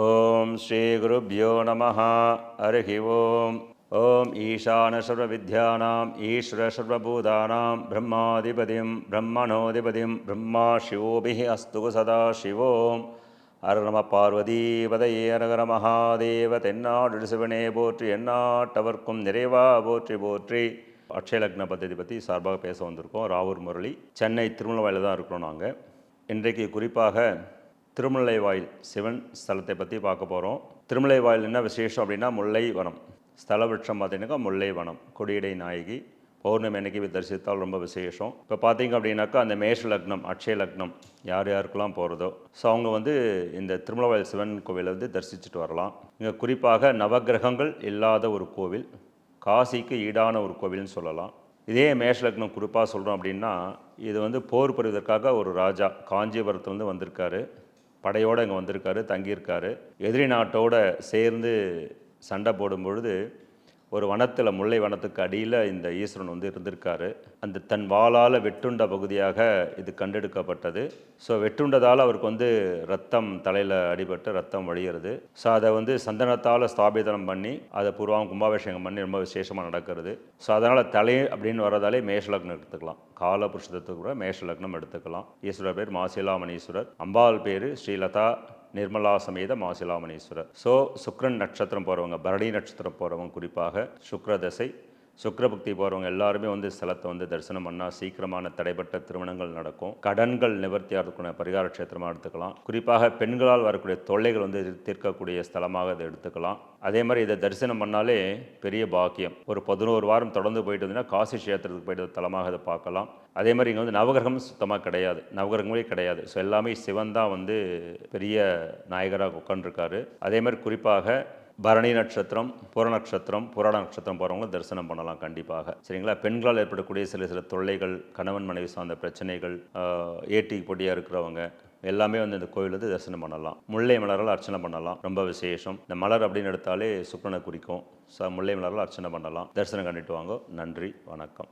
ஓம் ஸ்ரீ குருப்யோ நம ஹரிஹி ஓம். ஓம் ஈசான சர்வவித்யானாம் ஈஸ்வர சர்வபூதானாம் பிரம்மாதிபதிம் பிரம்மணோதிபதிம் பிரம்மா சிவோபிஹி அஸ்து சதா சிவோம். அருணம நம பார்வதீபதையே அரகர மகாதேவ தென்னாடு சிவனே போற்றி எந்நாட்டவர்க்கும் நிறைவா போற்றி போற்றி. அக்ஷய லக்ன பദ്ധதி பற்றி சார்பாக பேச வந்திருக்கோம். ராவூர் முரளி. சென்னை திருமலவாயில் தான் இருக்கிறோம் நாங்கள் இன்றைக்கு குறிப்பாக திருமலை வாயில் சிவன் ஸ்தலத்தை பற்றி பார்க்க போகிறோம் திருமலை வாயில் என்ன விசேஷம் அப்படின்னா முல்லை வனம் ஸ்தல விருட்சம் பார்த்தீங்கன்னாக்கா முல்லை வனம் கொடியடை நாயகி பௌர்ணமி அன்னைக்கு தரிசித்தால் ரொம்ப விசேஷம். இப்போ பார்த்தீங்க அப்படின்னாக்கா அந்த மேஷ லக்னம் அக்ஷய லக்னம் யார் யாருக்கெல்லாம் போகிறதோ ஸோ அவங்க வந்து இந்த திருமலவாயில் சிவன் கோவிலை வந்து தரிசிச்சுட்டு வரலாம். இங்கே குறிப்பாக நவக்கிரகங்கள் இல்லாத ஒரு கோவில் காசிக்கு ஈடான ஒரு கோவில்னு சொல்லலாம். இதே மேஷ லக்னம் குறிப்பாக சொல்கிறோம் அப்படின்னா இது வந்து போர் புரிவதற்காக ஒரு ராஜா காஞ்சிபுரத்துலேருந்து வந்திருக்காரு. படையோடு இங்கே வந்திருக்காரு தங்கியிருக்காரு. எதிரி நாட்டோட சேர்ந்து சண்டை போடும் பொழுது ஒரு வனத்தில் முல்லை வனத்துக்கு அடியில் இந்த ஈஸ்வரன் வந்து இருந்திருக்காரு. அந்த தன் வாளால் வெட்டுண்ட பகுதியாக இது கண்டெடுக்கப்பட்டது. ஸோ வெட்டுண்டதால் அவருக்கு வந்து ரத்தம் தலையில் அடிபட்டு ரத்தம் வழியிறது ஸோ அதை வந்து சந்தனத்தால் ஸ்தாபிதனம் பண்ணி அதை பூர்வம் கும்பாபிஷேகம் பண்ணி ரொம்ப விசேஷமாக நடக்கிறது. ஸோ அதனால் தலை அப்படின்னு வரதாலே மேஷலக்னம் எடுத்துக்கலாம். கால புருஷத்துக்கு கூட மேஷலக்னம் எடுத்துக்கலாம். ஈஸ்வரர் பேர் மாசிலாமணீஸ்வரர். அம்பாள் பேர் ஸ்ரீலதா நிர்மலா சமேத மாசிலாமணீஸ்வரர். ஸோ சுக்ரன் நட்சத்திரம் போகிறவங்க பரணி நட்சத்திரம் போகிறவங்க குறிப்பாக சுக்ரதசை சுக்கரபக்தி போகிறவங்க எல்லாருமே வந்து ஸ்தலத்தை வந்து தரிசனம் பண்ணால் சீக்கிரமான தடைப்பட்ட திருமணங்கள் நடக்கும். கடன்கள் நிவர்த்தி ஆகிறதுக்குன பரிகார க்ஷேத்திரமாக எடுத்துக்கலாம். குறிப்பாக பெண்களால் வரக்கூடிய தொல்லைகள் வந்து தீர்க்கக்கூடிய ஸ்தலமாக இதை எடுத்துக்கலாம். அதே மாதிரி இதை தரிசனம் பண்ணாலே பெரிய பாக்கியம். ஒரு பதினோரு வாரம் தொடர்ந்து போயிட்டு வந்தீங்கன்னா காசி கஷேத்திரத்துக்கு போயிட்டு தலமாக இதை பார்க்கலாம். அதே மாதிரி இங்கே வந்து நவகிரகம் சுத்தமாக கிடையாது. நவகிரகங்களே கிடையாது. ஸோ எல்லாமே சிவன் தான் வந்து பெரிய நாயகராக உட்காந்துருக்காரு அதே மாதிரி குறிப்பாக பரணி நட்சத்திரம் புற நட்சத்திரம் புராண நட்சத்திரம் போகிறவங்க தரிசனம் பண்ணலாம் கண்டிப்பாக. சரிங்களா? பெண்களால் ஏற்படக்கூடிய சில சில தொல்லைகள் கணவன் மனைவி சார்ந்த பிரச்சனைகள் ஏட்டி பொடியாக இருக்கிறவங்க எல்லாமே வந்து இந்த கோயில் வந்து தரிசனம் பண்ணலாம். முல்லை மலரால் அர்ச்சனை பண்ணலாம். ரொம்ப விசேஷம். இந்த மலர் அப்படின்னு எடுத்தாலே சுக்கரனை குறிக்கும். ஸோ முல்லை மலரால் அர்ச்சனை பண்ணலாம். தரிசனம் கண்டிட்டு வாங்க. நன்றி. வணக்கம்.